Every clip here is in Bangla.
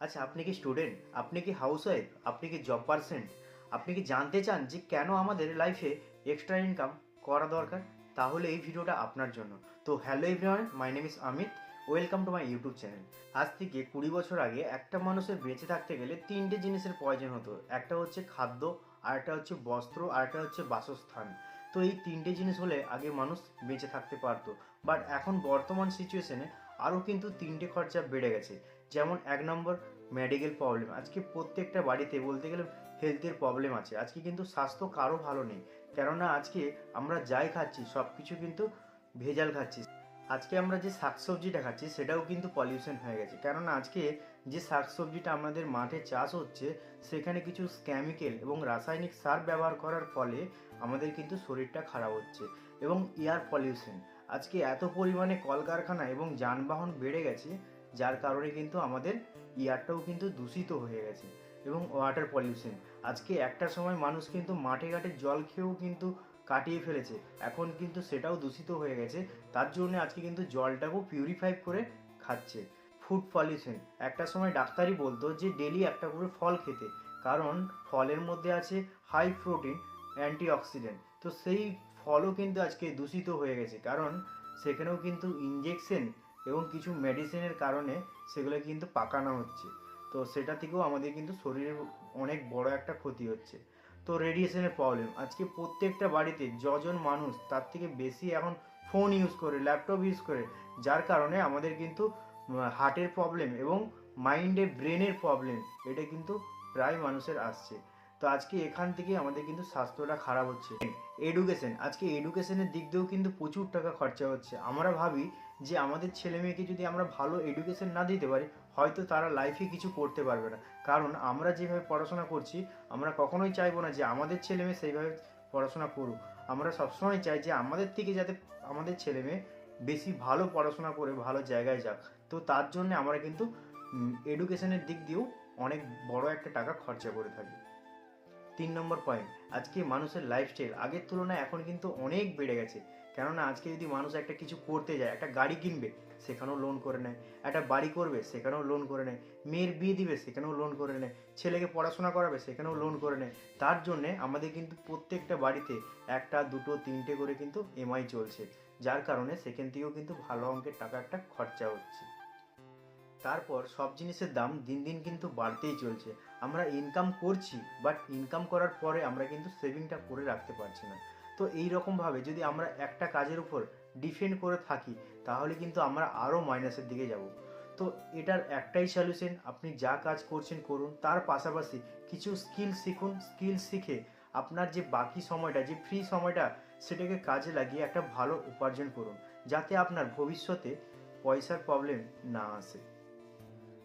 আচ্ছা আপনি কি স্টুডেন্ট আপনি কি হাউস ওয়াইফ আপনি কি জব পারসন আপনি কি জানতে চান যে কেন আমাদের লাইফে এক্সট্রা ইনকাম করা দরকার? তাহলে এই ভিডিওটা আপনার জন্য। তো hello everyone my name is Amit welcome to my YouTube channel আজ থেকে কুড়ি বছর আগে একটা মানুষের বেঁচে থাকতে গেলে তিনটে জিনিসের প্রয়োজন হতো। একটা হচ্ছে খাদ্য আরেকটা হচ্ছে বস্ত্র আরেকটা হচ্ছে বাসস্থান। তো এই তিনটে জিনিস হলে আগে মানুষ বেঁচে থাকতে পারতো। বাট এখন বর্তমান সিচুয়েশনে আরও কিন্তু তিনটে খরচা বেড়ে গেছে। যেমন এক নম্বর মেডিকেল প্রবলেম আজকে প্রত্যেকটা বাড়িতে বলতে গেলে হেলথের প্রবলেম আছে। আজকে কিন্তু স্বাস্থ্য কারও ভালো নেই। কেননা আজকে আমরা যাই খাচ্ছি সব কিছু কিন্তু ভেজাল খাচ্ছি। আজকে আমরা যে শাকসবজিটা খাচ্ছি, সেটাও কিন্তু পলিউশন হয়ে গেছে। কেননা আজকে যে শাকসবজিটা আমাদের মাঠে চাষ হচ্ছে, সেখানে কিছু কেমিক্যাল এবং রাসায়নিক সার ব্যবহার করার ফলে আমাদের কিন্তু শরীরটা খারাপ হচ্ছে এবং এয়ার পলিউশন আজকে এত পরিমাণে কলকারখানা এবং যানবাহন বেড়ে গেছে যার কারণে কিন্তু আমাদের এয়ারটাও কিন্তু দূষিত হয়ে গেছে এবং ওয়াটার পলিউশন আজকে একটা সময় মানুষ কিন্তু মাঠে ঘাটে জল খেয়েও কিন্তু কাটিয়ে ফেলেছে, এখন কিন্তু সেটাও দূষিত হয়ে গেছে, তার জন্য আজকে কিন্তু জলটাকেও পিউরিফাই করে খাচ্ছে। ফুড পলিউশন একটা সময় ডাক্তারই বলতো যে ডেলি একটা করে ফল খেতে, কারণ ফলের মধ্যে আছে হাই প্রোটিন অ্যান্টিঅক্সিডেন্ট তো সেই ফলও কিন্তু আজকে দূষিত হয়ে গেছে, কারণ সেখানেও কিন্তু ইঞ্জেকশন এবং কিছু মেডিসিনের কারণে সেগুলো কিন্তু পাকানো হচ্ছে। তো সেটা থেকেও আমাদের কিন্তু শরীরের অনেক বড় একটা ক্ষতি হচ্ছে। তো রেডিয়েশনের প্রবলেম আজকে প্রত্যেকটা বাড়িতে যজন মানুষ তার থেকে বেশি এখন ফোন ইউজ করে ল্যাপটপ ইউজ করে, যার কারণে আমাদের কিন্তু হার্টের প্রবলেম এবং মাইন্ডে ব্রেনের প্রবলেম এটা কিন্তু প্রায় মানুষের আসছে। তো আজকে এখান থেকে আমাদের কিন্তু স্বাস্থ্যটা খারাপ হচ্ছে। এডুকেশন আজকে এডুকেশনের দিক দিয়েও কিন্তু প্রচুর টাকা খরচা হচ্ছে। আমরা ভাবি যে আমাদের ছেলে মেয়েকে যদি আমরা ভালো এডুকেশন না দিতে পারি, হয়তো তারা লাইফে কিছু করতে পারবে না। কারণ আমরা যেভাবে পড়াশোনা করছি, আমরা কখনোই চাইব না যে আমাদের ছেলে মেয়ে সেইভাবে পড়াশোনা করুক। আমরা সবসময় চাই যে আমাদের থেকে যাতে আমাদের ছেলে মেয়ে বেশি ভালো পড়াশোনা করে, ভালো জায়গায় যাক। তো তার জন্য আমরা কিন্তু এডুকেশনের দিক দিয়েও অনেক বড় একটা টাকা খরচা করে থাকি। তিন নম্বর পয়েন্ট আজকে মানুষের লাইফস্টাইল আগের তুলনায় এখন কিন্তু অনেক বেড়ে গেছে। কেননা আজকে যদি মানুষ একটা কিছু করতে যায়, একটা গাড়ি কিনবে, সেখানেও লোন করে নেয়। একটা বাড়ি করবে, সেখানেও লোন করে নেয়। মেয়ের বিয়ে দিবে, সেখানেও লোন করে নেয়। ছেলেকে পড়াশোনা করাবে, সেখানেও লোন করে নেয়। তার জন্যে আমাদের কিন্তু প্রত্যেকটা বাড়িতে একটা, দুটো, তিনটে করে কিন্তু এমআই চলছে। যার কারণে সেখান থেকেও কিন্তু ভালো অঙ্কের টাকা একটা খরচা হচ্ছে। তারপর সব জিনিসের দাম দিন দিন কিন্তু বাড়তেই চলছে। আমরা ইনকাম করছি বাট ইনকাম করার পরে আমরা কিন্তু সেভিংটা করে রাখতে পারছি না। তো এই রকমভাবে যদি আমরা একটা কাজের উপর ডিপেন্ড করে থাকি, তাহলে কিন্তু আমরা আরও মাইনাসের দিকে যাব। তো এটার একটাই সলিউশন আপনি যা কাজ করছেন করুন। তার পাশাপাশি কিছু স্কিল শিখুন। স্কিল শিখে আপনার যে বাকি সময়টা, যে ফ্রি সময়টা, সেটাকে কাজে লাগিয়ে একটা ভালো উপার্জন করুন। যাতে আপনার ভবিষ্যতে পয়সার প্রবলেম না আসে।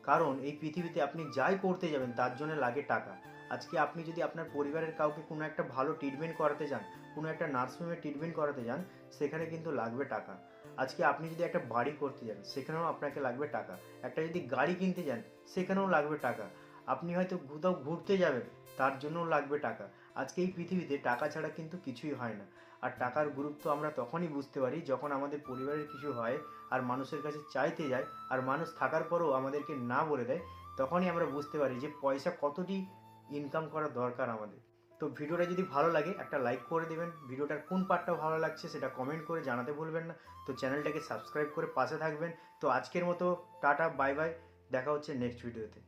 কারণ এই পৃথিবীতে আপনি যাই করতে যাবেন, তার জন্য লাগে টাকা। আজকে আপনি যদি আপনার পরিবারের কাউকে কোনো একটা ভালো ট্রিটমেন্ট করাতে যান, কোনো একটা নার্সিংহোমে ট্রিটমেন্ট করাতে যান, সেখানে কিন্তু লাগবে টাকা। আজকে আপনি যদি একটা বাড়ি করতে যান, সেখানেও আপনাকে লাগবে টাকা। একটা যদি গাড়ি কিনতে যান, সেখানেও লাগবে টাকা। আপনি হয়তো কোথাও ঘুরতে যাবেন, তার জন্যও লাগবে টাকা। আজকে এই পৃথিবীতে টাকা ছাড়া কিন্তু কিছুই হয় না। আর টাকার গুরুত্ব আমরা তখনই বুঝতে পারি যখন আমাদের পরিবারের কিছু হয় আর মানুষের কাছে চাইতে যায় আর মানুষ থাকার পরেও আমাদেরকে না বলে দেয়, তখনই আমরা বুঝতে পারি যে পয়সা কতটি ইনকাম করা দরকার আমাদের। তো ভিডিওটা যদি ভালো লাগে একটা লাইক করে দেবেন। ভিডিওটার কোন পার্টটা ভালো লাগছে সেটা কমেন্ট করে জানাতে ভুলবেন না। তো চ্যানেলটাকে সাবস্ক্রাইব করে পাশে থাকবেন। তো আজকের মতো টাটা বাই বাই দেখা হচ্ছে নেক্সট ভিডিওতে